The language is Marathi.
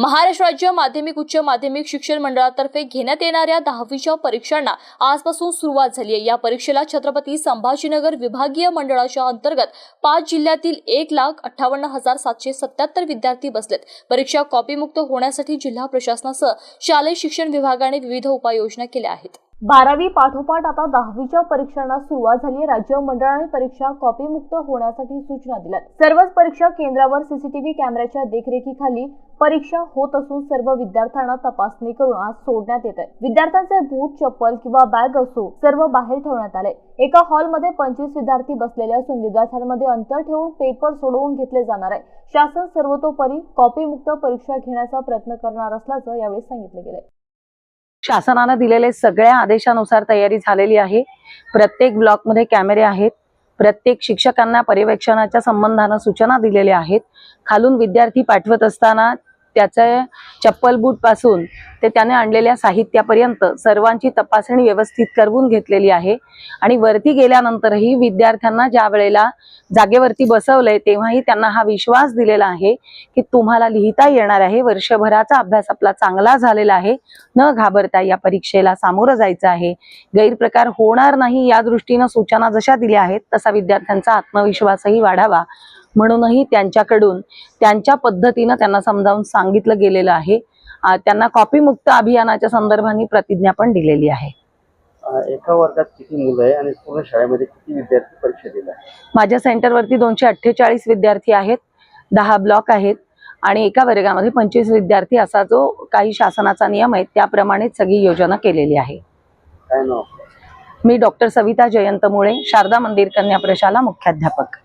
महाराष्ट्र राज्य माध्यमिक उच्च माध्यमिक शिक्षण मंडळातर्फे घेण्यात येणाऱ्या दहावीच्या परीक्षांना आजपासून सुरुवात झाली आहे. या परीक्षेला छत्रपती संभाजीनगर विभागीय मंडळाच्या अंतर्गत पाच जिल्ह्यातील एक लाख अठ्ठावन्न हजार सातशे सत्याहत्तर विद्यार्थी बसलेत. परीक्षा कॉपीमुक्त होण्यासाठी जिल्हा प्रशासनासह शालेय शिक्षण विभागाने विविध उपाययोजना केल्या आहेत. बारावी पाठोपाठ आता दहावीच्या परीक्षांना सुरुवात झाली आहे. राज्य मंडळाने परीक्षा कॉपीमुक्त होण्यासाठी सूचना दिल्या सर्वच परीक्षा केंद्रावर सीसीटीव्ही कॅमेऱ्याच्या देखरेखीखाली परीक्षा होत असून सर्व विद्यार्थ्यांना तपासणी करून आज सोडण्यात येत आहे विद्यार्थ्यांचे बूट चप्पल किंवा बॅग असो सर्व बाहेर ठेवण्यात आले एका हॉलमध्ये पंचवीस विद्यार्थी बसलेले असून विद्यार्थ्यांमध्ये अंतर ठेवून पेपर सोडवून घेतले जाणार आहे. शासन सर्वतोपरी कॉपीमुक्त परीक्षा घेण्याचा प्रयत्न करणार असल्याचं यावेळी सांगितलं गेलंय. शासनानं दिलेले सगळ्या आदेशानुसार तयारी झालेली आहे. प्रत्येक ब्लॉकमध्ये कॅमेरे आहेत. प्रत्येक शिक्षकांना पर्यवेक्षणाच्या संबंधानं सूचना दिलेल्या आहेत. खालून विद्यार्थी पाठवत असताना त्याचे चप्पल बूटपासून ते त्याने आणलेल्या साहित्यापर्यंत सर्वांची तपासणी व्यवस्थित करवून घेतलेली आहे. आणि वरती गेल्यानंतरही विद्यार्थ्यांना ज्या वेळेला जागेवरती बसवलंय तेव्हाही त्यांना हा विश्वास दिलेला आहे की तुम्हाला लिहिता येणार आहे. वर्षभराचा अभ्यास आपला चांगला झालेला आहे. न घाबरता या परीक्षेला सामोरं जायचं आहे. गैरप्रकार होणार नाही या दृष्टीनं सूचना जशा दिल्या आहेत तसा विद्यार्थ्यांचा आत्मविश्वासही वाढावा. म्हणूनही त्यांच्याकडून त्यांच्या पद्धतीनं त्यांना समजावून सांगितलं गेलेलं आहे. त्यांना कॉपीमुक्त अभियानाच्या संदर्भाने प्रतिज्ञा पण दिलेली आहे. एका वर्गात किती मुलं आहे आणि पूर्ण शाळेमध्ये किती विद्यार्थी परीक्षा आहे माझ्या सेंटरवरती दोनशे अठ्ठेचाळीस विद्यार्थी आहेत दहा ब्लॉक आहेत आणि एका वर्गामध्ये पंचवीस विद्यार्थी असा जो काही शासनाचा नियम आहे त्याप्रमाणेच सगळी योजना केलेली आहे? मी डॉक्टर सविता जयंत मुळे शारदा मंदिर कन्या प्रशाला मुख्याध्यापक.